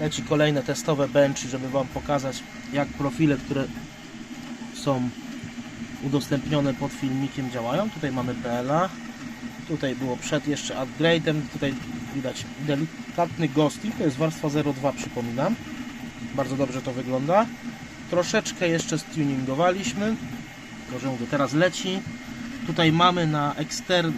leci kolejne testowe benchy, żeby Wam pokazać jak profile, które są udostępnione pod filmikiem działają. Tutaj mamy PLA, tutaj było przed jeszcze upgrade'em, tutaj widać delikatny ghosting, to jest warstwa 02 przypominam. Bardzo dobrze to wygląda. Troszeczkę jeszcze stuningowaliśmy, tylko że mówię, teraz leci. Tutaj mamy na ekstern,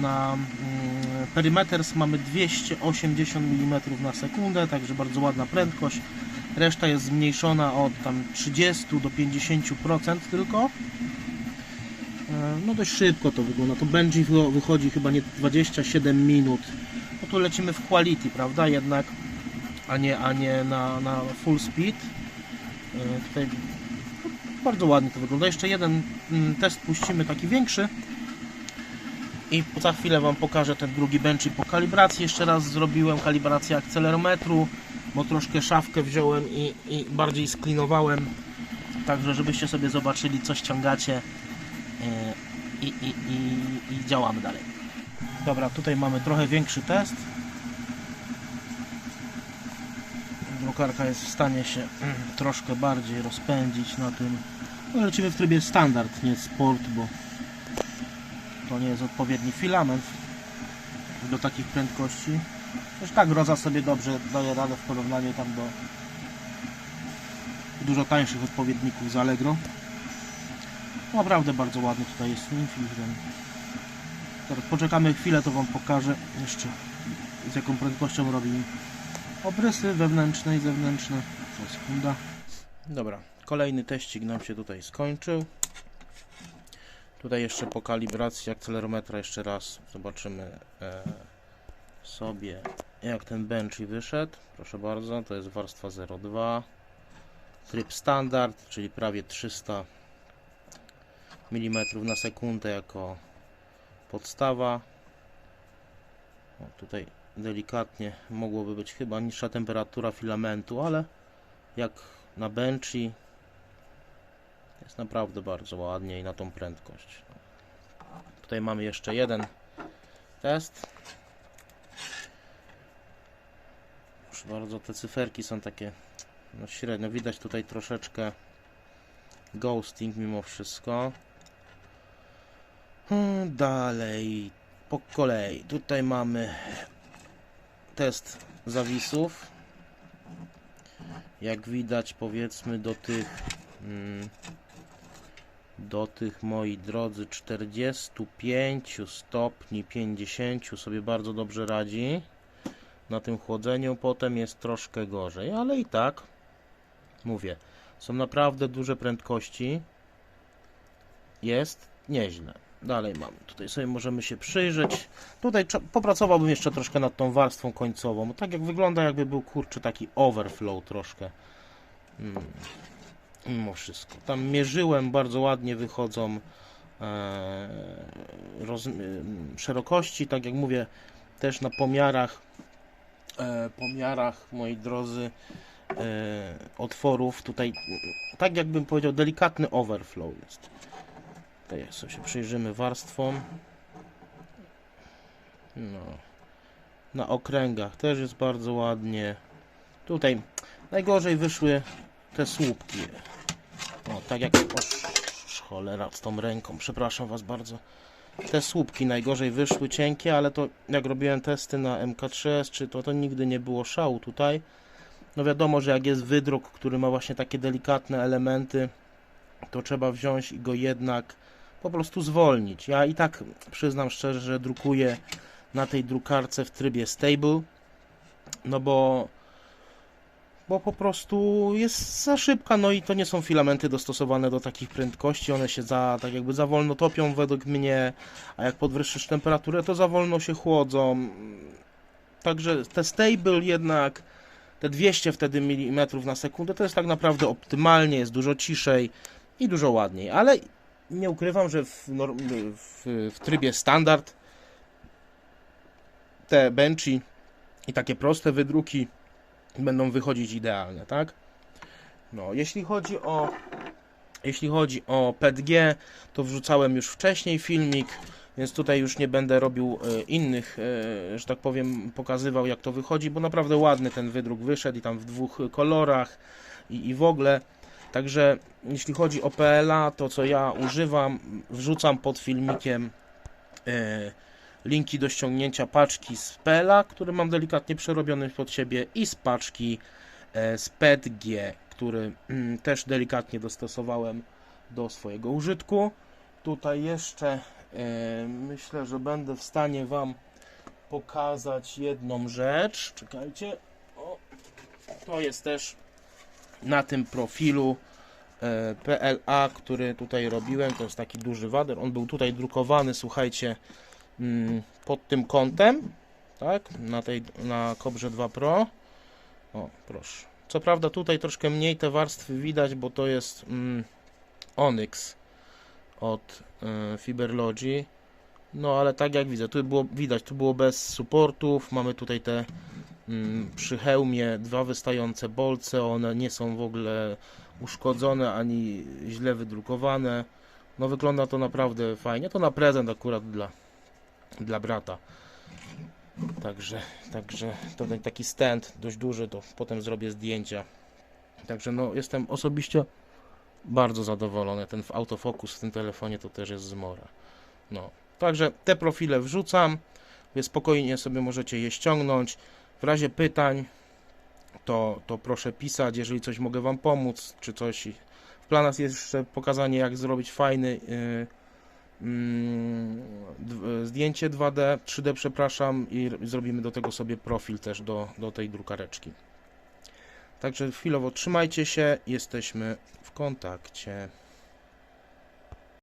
na mm, perimeters mamy 280 mm na sekundę, także bardzo ładna prędkość. Reszta jest zmniejszona od tam 30 do 50% tylko. E, No dość szybko to wygląda. To Benji wy- wychodzi chyba nie 27 minut. No to lecimy w quality, prawda? Jednak, a nie, a nie na, na full speed. E, Tutaj bardzo ładnie to wygląda. Jeszcze jeden mm, test puścimy, taki większy. I za chwilę Wam pokażę ten drugi bench po kalibracji. Jeszcze raz zrobiłem kalibrację akcelerometru, bo troszkę szafkę wziąłem i, i bardziej sklinowałem. Także żebyście sobie zobaczyli co ściągacie e, i, i, i, i działamy dalej. Dobra, tutaj mamy trochę większy test. Drukarka jest w stanie się mm, troszkę bardziej rozpędzić na tym. No, lecimy w trybie standard, nie sport, bo to nie jest odpowiedni filament do takich prędkości. Też tak Roza sobie dobrze daje radę w porównaniu tam do dużo tańszych odpowiedników z Allegro. Naprawdę bardzo ładny tutaj jest Infusion. Teraz poczekamy chwilę, to Wam pokażę jeszcze z jaką prędkością robi obrysy wewnętrzne i zewnętrzne. Za sekunda. Dobra, kolejny teścik nam się tutaj skończył. Tutaj jeszcze po kalibracji akcelerometra jeszcze raz zobaczymy e, sobie jak ten benchy wyszedł. Proszę bardzo, to jest warstwa 02. Tryb standard, czyli prawie 300 mm na sekundę jako podstawa. O, tutaj delikatnie mogłoby być chyba niższa temperatura filamentu, ale jak na benchy jest naprawdę bardzo ładnie i na tą prędkość. Tutaj mamy jeszcze jeden test. Proszę bardzo, te cyferki są takie no średnio. Widać tutaj troszeczkę ghosting mimo wszystko. Hmm, Dalej, po kolei. Tutaj mamy test zawisów. Jak widać, powiedzmy do tych mm, do tych moi drodzy 45 stopni 50 sobie bardzo dobrze radzi na tym chłodzeniu. Potem jest troszkę gorzej ale i tak mówię są naprawdę duże prędkości. Jest nieźle. Dalej mamy tutaj sobie możemy się przyjrzeć. Tutaj popracowałbym jeszcze troszkę nad tą warstwą końcową tak jak wygląda jakby był kurczę taki overflow troszkę. Mm mimo wszystko. Tam mierzyłem, bardzo ładnie wychodzą e, e, szerokości, tak jak mówię, też na pomiarach, e, pomiarach, moi drodzy, otworów, tutaj, tak jakbym powiedział, delikatny overflow jest. Tutaj sobie się przyjrzymy warstwom. No. Na okręgach też jest bardzo ładnie. Tutaj najgorzej wyszły te słupki. O, tak jak. O, cholera, z tą ręką, przepraszam Was bardzo. Te słupki najgorzej wyszły cienkie, ale to jak robiłem testy na MK3S, czy to, to nigdy nie było szału tutaj. No wiadomo, że jak jest wydruk, który ma właśnie takie delikatne elementy, to trzeba wziąć i go jednak po prostu zwolnić. Ja i tak przyznam szczerze, że drukuję na tej drukarce w trybie stable, no bo bo po prostu jest za szybka, no i to nie są filamenty dostosowane do takich prędkości, one się za, tak jakby za wolno topią według mnie, a jak podwyższysz temperaturę, to za wolno się chłodzą. Także te stable jednak, te 200 wtedy mm na sekundę, to jest tak naprawdę optymalnie, jest dużo ciszej i dużo ładniej, ale nie ukrywam, że w, w, w trybie standard te benchy i takie proste wydruki będą wychodzić idealne, tak? No, jeśli chodzi o jeśli chodzi o PETG, to wrzucałem już wcześniej filmik. Więc tutaj już nie będę robił e, innych, e, że tak powiem, pokazywał jak to wychodzi, bo naprawdę ładny ten wydruk wyszedł i tam w dwóch kolorach i, i w ogóle. Także jeśli chodzi o PLA, to co ja używam, wrzucam pod filmikiem e, linki do ściągnięcia paczki z PLA, który mam delikatnie przerobiony pod siebie i z paczki e, z PETG, który mm, też delikatnie dostosowałem do swojego użytku. Tutaj jeszcze e, myślę, że będę w stanie Wam pokazać jedną rzecz. Czekajcie. O, to jest też na tym profilu e, PLA, który tutaj robiłem. To jest taki duży wader. On był tutaj drukowany, słuchajcie, pod tym kątem, tak? Na tej na Cobrze 2 Pro. O, proszę. Co prawda tutaj troszkę mniej te warstwy widać, bo to jest mm, Onyx od y, Fiberlogi. No ale tak jak widzę, tu było widać, tu było bez supportów. Mamy tutaj te mm, przy hełmie dwa wystające bolce. One nie są w ogóle uszkodzone ani źle wydrukowane. No wygląda to naprawdę fajnie. To na prezent akurat dla, dla brata. Także, także to ten taki stand dość duży, to potem zrobię zdjęcia. Także no jestem osobiście bardzo zadowolony. Ten autofokus w tym telefonie to też jest zmora. No. Także te profile wrzucam. Wy spokojnie sobie możecie je ściągnąć. W razie pytań to, to proszę pisać, jeżeli coś mogę Wam pomóc, czy coś. W planach jest jeszcze pokazanie, jak zrobić fajny yy, d- zdjęcie 2D, 3D, przepraszam, i zrobimy do tego sobie profil też do, do tej drukareczki. Także chwilowo trzymajcie się, jesteśmy w kontakcie.